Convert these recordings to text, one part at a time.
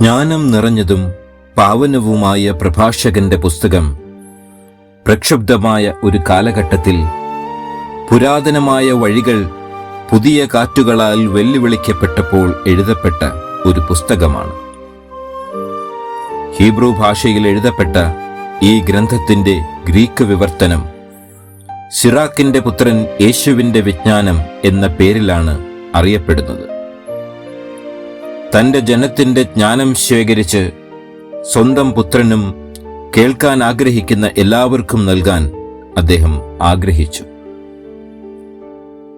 ജ്ഞാനം നിറഞ്ഞതും പാവനവുമായ പ്രഭാഷകന്റെ പുസ്തകം പ്രക്ഷുബ്ധമായ ഒരു കാലഘട്ടത്തിൽ പുരാതനമായ വഴികൾ പുതിയ കാറ്റുകളാൽ വെല്ലുവിളിക്കപ്പെട്ടപ്പോൾ എഴുതപ്പെട്ട ഒരു പുസ്തകമാണ്. ഹീബ്രു ഭാഷയിൽ എഴുതപ്പെട്ട ഈ ഗ്രന്ഥത്തിന്റെ ഗ്രീക്ക് വിവർത്തനം സിറാക്കിന്റെ പുത്രൻ യേശുവിന്റെ വിജ്ഞാനം എന്ന പേരിലാണ് അറിയപ്പെടുന്നത്. തന്റെ ജനത്തിന്റെ ജ്ഞാനം ശേഖരിച്ച് സ്വന്തം പുത്രനും കേൾക്കാൻ ആഗ്രഹിക്കുന്ന എല്ലാവർക്കും നൽകാൻ അദ്ദേഹം ആഗ്രഹിച്ചു.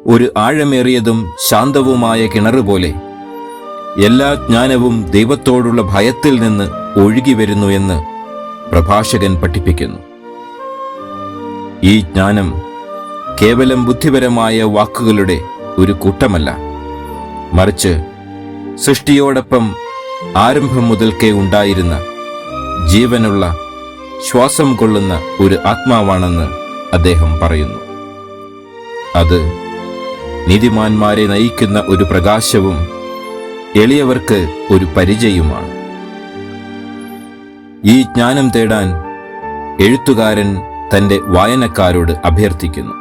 ഒരു ആഴമേറിയതും ശാന്തവുമായ കിണറുപോലെ എല്ലാ ജ്ഞാനവും ദൈവത്തോടുള്ള ഭയത്തിൽ നിന്ന് ഒഴുകി വരുന്നു എന്ന് പ്രഭാഷകൻ പഠിപ്പിക്കുന്നു. ഈ ജ്ഞാനം കേവലം ബുദ്ധിപരമായ വാക്കുകളുടെ ഒരു കൂട്ടമല്ല മറിച്ച് സൃഷ്ടിയോടൊപ്പം ആരംഭം മുതൽക്കേ ഉണ്ടായിരുന്ന ജീവനുള്ള ശ്വാസം കൊള്ളുന്ന ഒരു ആത്മാവാണെന്ന് അദ്ദേഹം പറയുന്നു. അത് നീതിമാന്മാരെ നയിക്കുന്ന ഒരു പ്രകാശവും എളിയവർക്ക് ഒരു പരിചയവുമാണ് ഈ ജ്ഞാനം തേടാൻ എഴുത്തുകാരൻ തന്റെ വായനക്കാരോട് അഭ്യർത്ഥിക്കുന്നു.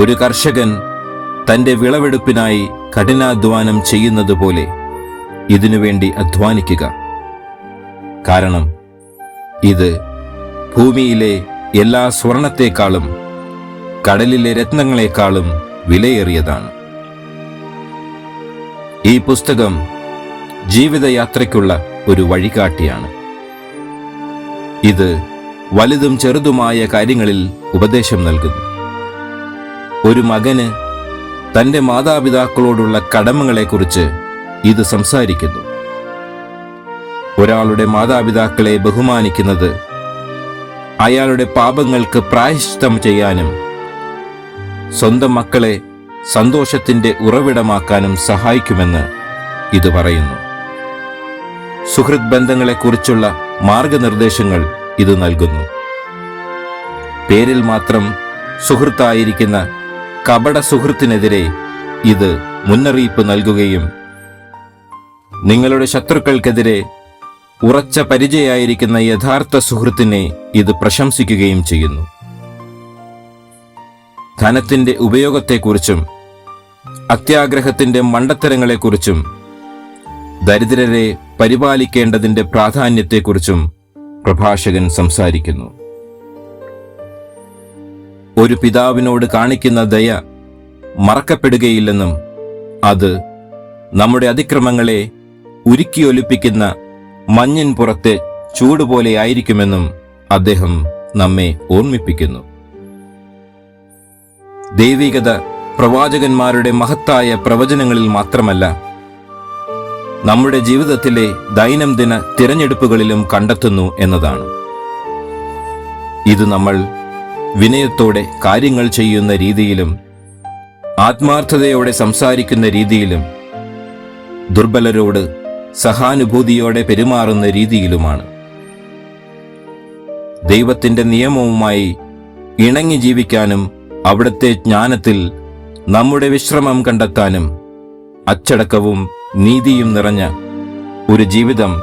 ഒരു കർഷകൻ തന്റെ വിളവെടുപ്പിനായി കഠിനാധ്വാനം ചെയ്യുന്നത് പോലെ ഇതിനുവേണ്ടി അധ്വാനിക്കുക. കാരണം ഇത് ഭൂമിയിലെ എല്ലാ സ്വർണത്തെക്കാളും കടലിലെ രത്നങ്ങളെക്കാളും വിലയേറിയതാണ്. ഈ പുസ്തകം ജീവിതയാത്രയ്ക്കുള്ള ഒരു വഴികാട്ടിയാണ്. ഇത് വലുതും ചെറുതുമായ കാര്യങ്ങളിൽ ഉപദേശം നൽകുന്നു. ഒരു മകന് തന്റെ മാതാപിതാക്കളോടുള്ള കടമകളെക്കുറിച്ച് ഇത് സംസാരിക്കുന്നു. ഒരാളുടെ മാതാപിതാക്കളെ ബഹുമാനിക്കുന്നത് അയാളുടെ പാപങ്ങൾക്ക് പ്രായശ്ചിത്തം ചെയ്യാനും സ്വന്തം മക്കളെ സന്തോഷത്തിന്റെ ഉറവിടമാക്കാനും സഹായിക്കുമെന്ന് ഇത് പറയുന്നു. സുഹൃത് ബന്ധങ്ങളെക്കുറിച്ചുള്ള മാർഗനിർദ്ദേശങ്ങൾ ഇത് നൽകുന്നു. പേരിൽ മാത്രം സുഹൃത്തായിരിക്കുന്ന കപട സുഹൃത്തിനെതിരെ ഇത് മുന്നറിയിപ്പ് നൽകുകയും നിങ്ങളുടെ ശത്രുക്കൾക്കെതിരെ ഉറച്ച പരിചയായിരിക്കുന്ന യഥാർത്ഥ സുഹൃത്തിനെ ഇത് പ്രശംസിക്കുകയും ചെയ്യുന്നു. ധനത്തിന്റെ ഉപയോഗത്തെക്കുറിച്ചും അത്യാഗ്രഹത്തിന്റെ മണ്ടത്തരങ്ങളെക്കുറിച്ചും ദരിദ്രരെ പരിപാലിക്കേണ്ടതിന്റെ പ്രാധാന്യത്തെക്കുറിച്ചും പ്രഭാഷകൻ സംസാരിക്കുന്നു. ഒരു പിതാവിനോട് കാണിക്കുന്ന ദയ മറക്കപ്പെടുകയില്ലെന്നും അത് നമ്മുടെ അതിക്രമങ്ങളെ ഉരുക്കിയൊലിപ്പിക്കുന്ന മഞ്ഞിൻ പുറത്തെ ചൂടുപോലെ ആയിരിക്കുമെന്നും അദ്ദേഹം നമ്മെ ഓർമ്മിപ്പിക്കുന്നു. ദൈവികത പ്രവാചകന്മാരുടെ മഹത്തായ പ്രവചനങ്ങളിൽ മാത്രമല്ല നമ്മുടെ ജീവിതത്തിലെ ദൈനംദിന തിരഞ്ഞെടുപ്പുകളിലും കണ്ടെത്തുന്നു എന്നതാണ്. ഇത് നമ്മൾ വിനയത്തോടെ കാര്യങ്ങൾ ചെയ്യുന്ന രീതിയിലും ആത്മാർത്ഥതയോടെ സംസാരിക്കുന്ന രീതിയിലും ദുർബലരോട് സഹാനുഭൂതിയോടെ പെരുമാറുന്ന രീതിയിലുമാണ്. ദൈവത്തിന്റെ നിയമവുമായി ഇണങ്ങി ജീവിക്കാനും അവിടുത്തെ ജ്ഞാനത്തിൽ നമ്മുടെ വിശ്രമം കണ്ടെത്താനും അച്ചടക്കവും നീതിയും നിറഞ്ഞ ഒരു ജീവിതം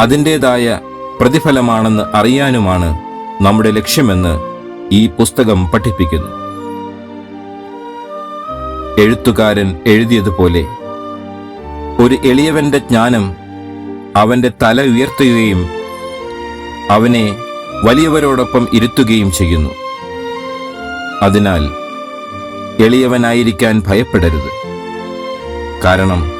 അതിന്റേതായ പ്രതിഫലമാണെന്ന് അറിയാനുമാണ് നമ്മുടെ ലക്ഷ്യമെന്ന് ഈ പുസ്തകം പഠിപ്പിക്കുന്നു. എഴുത്തുകാരൻ എഴുതിയതുപോലെ ഒരു എളിയവന്റെ ജ്ഞാനം അവന്റെ തല ഉയർത്തുകയും അവനെ വലിയവരോടൊപ്പം ഇരുത്തുകയും ചെയ്യുന്നു. അതിനാൽ എളിയവനായിരിക്കാൻ ഭയപ്പെടരുത്. കാരണം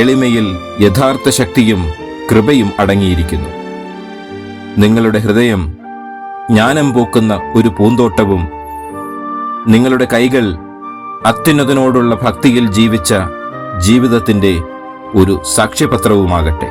എളിമയിൽ യഥാർത്ഥ ശക്തിയും കൃപയും അടങ്ങിയിരിക്കുന്നു. നിങ്ങളുടെ ഹൃദയം ജ്ഞാനം പോക്കുന്ന ഒരു പൂന്തോട്ടവും നിങ്ങളുടെ കൈകൾ അത്യുന്നതനോടുള്ള ഭക്തിയിൽ ജീവിച്ച ജീവിതത്തിന്റെ ഒരു സാക്ഷ്യപത്രവുമാകട്ടെ.